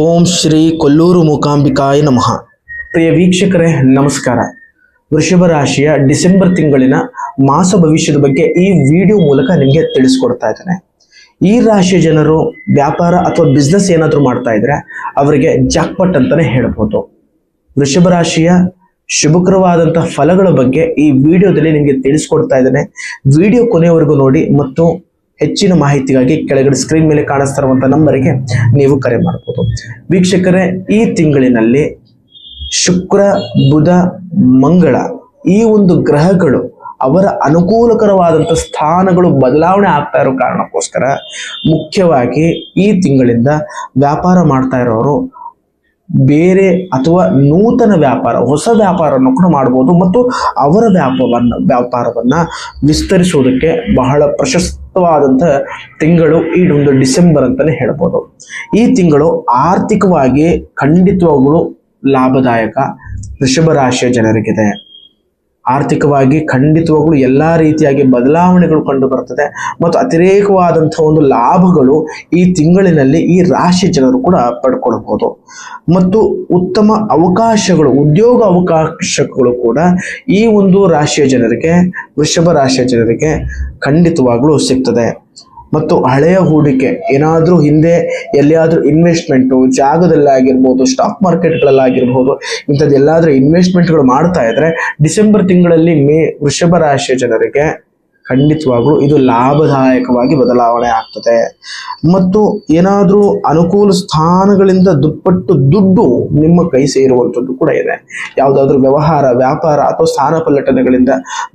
ಓಂ ಶ್ರೀ ಕೊಲ್ಲೂರು ಮೂಕಾಂಬಿಕಾಯ ನಮಃ. ಪ್ರಿಯ ವೀಕ್ಷಕರೇ, ನಮಸ್ಕಾರ. ವೃಷಭ ರಾಶಿಯ ಡಿಸೆಂಬರ್ ತಿಂಗಳಿನ ಮಾಸ ಭವಿಷ್ಯದ ಬಗ್ಗೆ ಈ ವಿಡಿಯೋ ಮೂಲಕ ನಿಮಗೆ ತಿಳಿಸ್ಕೊಡ್ತಾ ಇದ್ದೇನೆ. ಈ ರಾಶಿಯ ಜನರು ವ್ಯಾಪಾರ ಅಥವಾ ಬಿಸ್ನೆಸ್ ಏನಾದರೂ ಮಾಡ್ತಾ ಇದ್ರೆ ಅವರಿಗೆ ಜಾಕ್ಪಟ್ ಅಂತಾನೆ ಹೇಳ್ಬೋದು. ವೃಷಭ ರಾಶಿಯ ಶುಭಕರವಾದಂತಹ ಫಲಗಳ ಬಗ್ಗೆ ಈ ವಿಡಿಯೋದಲ್ಲಿ ನಿಮಗೆ ತಿಳಿಸ್ಕೊಡ್ತಾ ಇದ್ದೇನೆ. ವಿಡಿಯೋ ಕೊನೆಯವರೆಗೂ ನೋಡಿ ಮತ್ತು ಹೆಚ್ಚಿನ ಮಾಹಿತಿಗಾಗಿ ಕೆಳಗಡೆ ಸ್ಕ್ರೀನ್ ಮೇಲೆ ಕಾಣಿಸ್ತಾ ಇರುವಂಥ ನಂಬರಿಗೆ ನೀವು ಕರೆ ಮಾಡಬಹುದು ವೀಕ್ಷಕರೇ, ಈ ತಿಂಗಳಿನಲ್ಲಿ ಶುಕ್ರ, ಬುಧ, ಮಂಗಳ ಈ ಒಂದು ಗ್ರಹಗಳು ಅವರ ಅನುಕೂಲಕರವಾದಂಥ ಸ್ಥಾನಗಳು ಬದಲಾವಣೆ ಆಗ್ತಾ ಇರೋ ಕಾರಣಕ್ಕೋಸ್ಕರ ಮುಖ್ಯವಾಗಿ ಈ ತಿಂಗಳಿಂದ ವ್ಯಾಪಾರ ಮಾಡ್ತಾ ಇರೋರು ಬೇರೆ ಅಥವಾ ನೂತನ ವ್ಯಾಪಾರ, ಹೊಸ ವ್ಯಾಪಾರವನ್ನು ಕೂಡ ಮಾಡ್ಬೋದು ಮತ್ತು ಅವರ ವ್ಯಾಪವನ್ನು, ವ್ಯಾಪಾರವನ್ನು ವಿಸ್ತರಿಸುವುದಕ್ಕೆ ಬಹಳ ಪ್ರಶಸ್ತವಾದಂಥ ತಿಂಗಳು ಈ ಒಂದು ಡಿಸೆಂಬರ್ ಅಂತಾನೆ ಹೇಳ್ಬೋದು. ಈ ತಿಂಗಳು ಆರ್ಥಿಕವಾಗಿ ಖಂಡಿತವಾಗಲೂ ಲಾಭದಾಯಕ ವೃಷಭ ರಾಶಿಯ ಜನರಿಗಿದೆ. ಆರ್ಥಿಕವಾಗಿ ಖಂಡಿತವಾಗ್ಲೂ ಎಲ್ಲ ರೀತಿಯಾಗಿ ಬದಲಾವಣೆಗಳು ಕಂಡು ಬರ್ತದೆ ಮತ್ತು ಅತಿರೇಕವಾದಂಥ ಒಂದು ಲಾಭಗಳು ಈ ತಿಂಗಳಿನಲ್ಲಿ ಈ ರಾಶಿ ಜನರು ಕೂಡ ಪಡ್ಕೊಳ್ಬಹುದು. ಮತ್ತು ಉತ್ತಮ ಅವಕಾಶಗಳು, ಉದ್ಯೋಗ ಅವಕಾಶಗಳು ಕೂಡ ಈ ಒಂದು ರಾಶಿಯ ಜನರಿಗೆ, ವೃಷಭ ರಾಶಿಯ ಜನರಿಗೆ ಖಂಡಿತವಾಗ್ಲೂ ಸಿಗ್ತದೆ. ಮತ್ತು ಹಳೆಯ ಹೂಡಿಕೆ, ಏನಾದರೂ ಹಿಂದೆ ಎಲ್ಲಿಯಾದರೂ ಇನ್ವೆಸ್ಟ್ಮೆಂಟು ಜಾಗದಲ್ಲಾಗಿರ್ಬೋದು ಸ್ಟಾಕ್ ಮಾರ್ಕೆಟ್ಗಳಲ್ಲಾಗಿರ್ಬೋದು ಇಂಥದ್ದೆಲ್ಲಾದರೂ ಇನ್ವೆಸ್ಟ್ಮೆಂಟ್ಗಳು ಮಾಡ್ತಾ ಇದ್ದರೆ ಡಿಸೆಂಬರ್ ತಿಂಗಳಲ್ಲಿ ಮೇ ವೃಷಭ ರಾಶಿಯ ಜನರಿಗೆ ಖಂಡಿತವಾಗ್ಲೂ ಇದು ಲಾಭದಾಯಕವಾಗಿ ಬದಲಾವಣೆ ಆಗ್ತದೆ. ಮತ್ತು ಏನಾದರೂ ಅನುಕೂಲ ಸ್ಥಾನಗಳಿಂದ ದುಪ್ಪಟ್ಟು ದುಡ್ಡು ನಿಮ್ಮ ಕೈ ಸೇರುವಂಥದ್ದು ಕೂಡ ಇದೆ. ಯಾವುದಾದ್ರೂ ವ್ಯವಹಾರ, ವ್ಯಾಪಾರ ಅಥವಾ ಸ್ಥಾನ ಪಲ್ಲಟನೆಗಳಿಂದ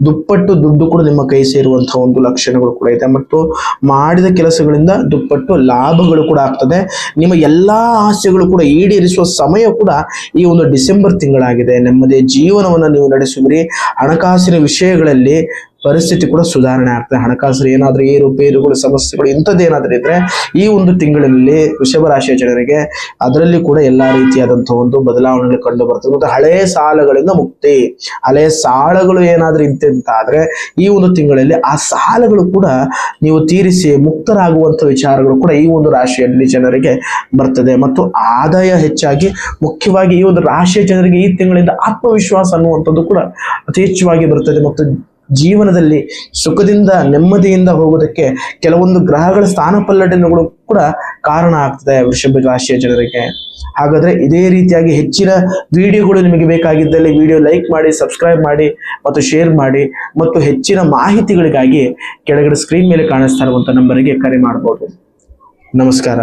ದುಪ್ಪಟ್ಟು ದುಡ್ಡು ಕೂಡ ನಿಮ್ಮ ಕೈ ಸೇರುವಂತಹ ಒಂದು ಲಕ್ಷಣಗಳು ಕೂಡ ಇದೆ. ಮತ್ತು ಮಾಡಿದ ಕೆಲಸಗಳಿಂದ ದುಪ್ಪಟ್ಟು ಲಾಭಗಳು ಕೂಡ ಆಗ್ತದೆ. ನಿಮ್ಮ ಎಲ್ಲಾ ಆಸೆಗಳು ಕೂಡ ಈಡೇರಿಸುವ ಸಮಯ ಕೂಡ ಈ ಒಂದು ಡಿಸೆಂಬರ್ ತಿಂಗಳಾಗಿದೆ. ನೆಮ್ಮದಿಯ ಜೀವನವನ್ನು ನೀವು ನಡೆಸುವಿರಿ. ಹಣಕಾಸಿನ ವಿಷಯಗಳಲ್ಲಿ ಪರಿಸ್ಥಿತಿ ಕೂಡ ಸುಧಾರಣೆ ಆಗ್ತದೆ. ಹಣಕಾಸು ಏನಾದರೂ ಏರುಪೇರುಗಳು ಸಮಸ್ಯೆಗಳು ಇಂಥದ್ದು ಏನಾದರೂ ಇದ್ರೆ ಈ ಒಂದು ತಿಂಗಳಲ್ಲಿ ವೃಷಭ ರಾಶಿಯ ಜನರಿಗೆ ಅದರಲ್ಲಿ ಕೂಡ ಎಲ್ಲಾ ರೀತಿಯಾದಂತಹ ಒಂದು ಬದಲಾವಣೆಗಳು ಕಂಡು ಬರ್ತದೆ. ಮತ್ತು ಹಳೆ ಸಾಲಗಳಿಂದ ಮುಕ್ತಿ ಹಳೆಯ ಸಾಲಗಳು ಏನಾದರೂ ಇದ್ದಂತಾದ್ರೆ ಈ ಒಂದು ತಿಂಗಳಲ್ಲಿ ಆ ಸಾಲಗಳು ಕೂಡ ನೀವು ತೀರಿಸಿ ಮುಕ್ತರಾಗುವಂತ ವಿಚಾರಗಳು ಕೂಡ ಈ ಒಂದು ರಾಶಿಯಲ್ಲಿ ಜನರಿಗೆ ಬರ್ತದೆ. ಮತ್ತು ಆದಾಯ ಹೆಚ್ಚಾಗಿ ಮುಖ್ಯವಾಗಿ ಈ ಒಂದು ರಾಶಿಯ ಜನರಿಗೆ ಈ ತಿಂಗಳಿಂದ ಆತ್ಮವಿಶ್ವಾಸ ಅನ್ನುವಂಥದ್ದು ಕೂಡ ಅತಿ ಹೆಚ್ಚವಾಗಿ ಬರ್ತದೆ. ಮತ್ತು ಜೀವನದಲ್ಲಿ ಸುಖದಿಂದ, ನೆಮ್ಮದಿಯಿಂದ ಹೋಗೋದಕ್ಕೆ ಕೆಲವೊಂದು ಗ್ರಹಗಳ ಸ್ಥಾನ ಪಲ್ಲಟನೆಗಳು ಕೂಡ ಕಾರಣ ಆಗ್ತದೆ ವೃಷಭ ರಾಶಿಯ ಜನರಿಗೆ. ಹಾಗಾದ್ರೆ ಇದೇ ರೀತಿಯಾಗಿ ಹೆಚ್ಚಿನ ವಿಡಿಯೋಗಳು ನಿಮಗೆ ಬೇಕಾಗಿದ್ದಲ್ಲಿ ವಿಡಿಯೋ ಲೈಕ್ ಮಾಡಿ, ಸಬ್ಸ್ಕ್ರೈಬ್ ಮಾಡಿ ಮತ್ತು ಶೇರ್ ಮಾಡಿ ಮತ್ತು ಹೆಚ್ಚಿನ ಮಾಹಿತಿಗಳಿಗಾಗಿ ಕೆಳಗಡೆ ಸ್ಕ್ರೀನ್ ಮೇಲೆ ಕಾಣಿಸ್ತಾ ಇರುವಂತ ನಂಬರಿಗೆ ಕರೆ ಮಾಡಬಹುದು ನಮಸ್ಕಾರ.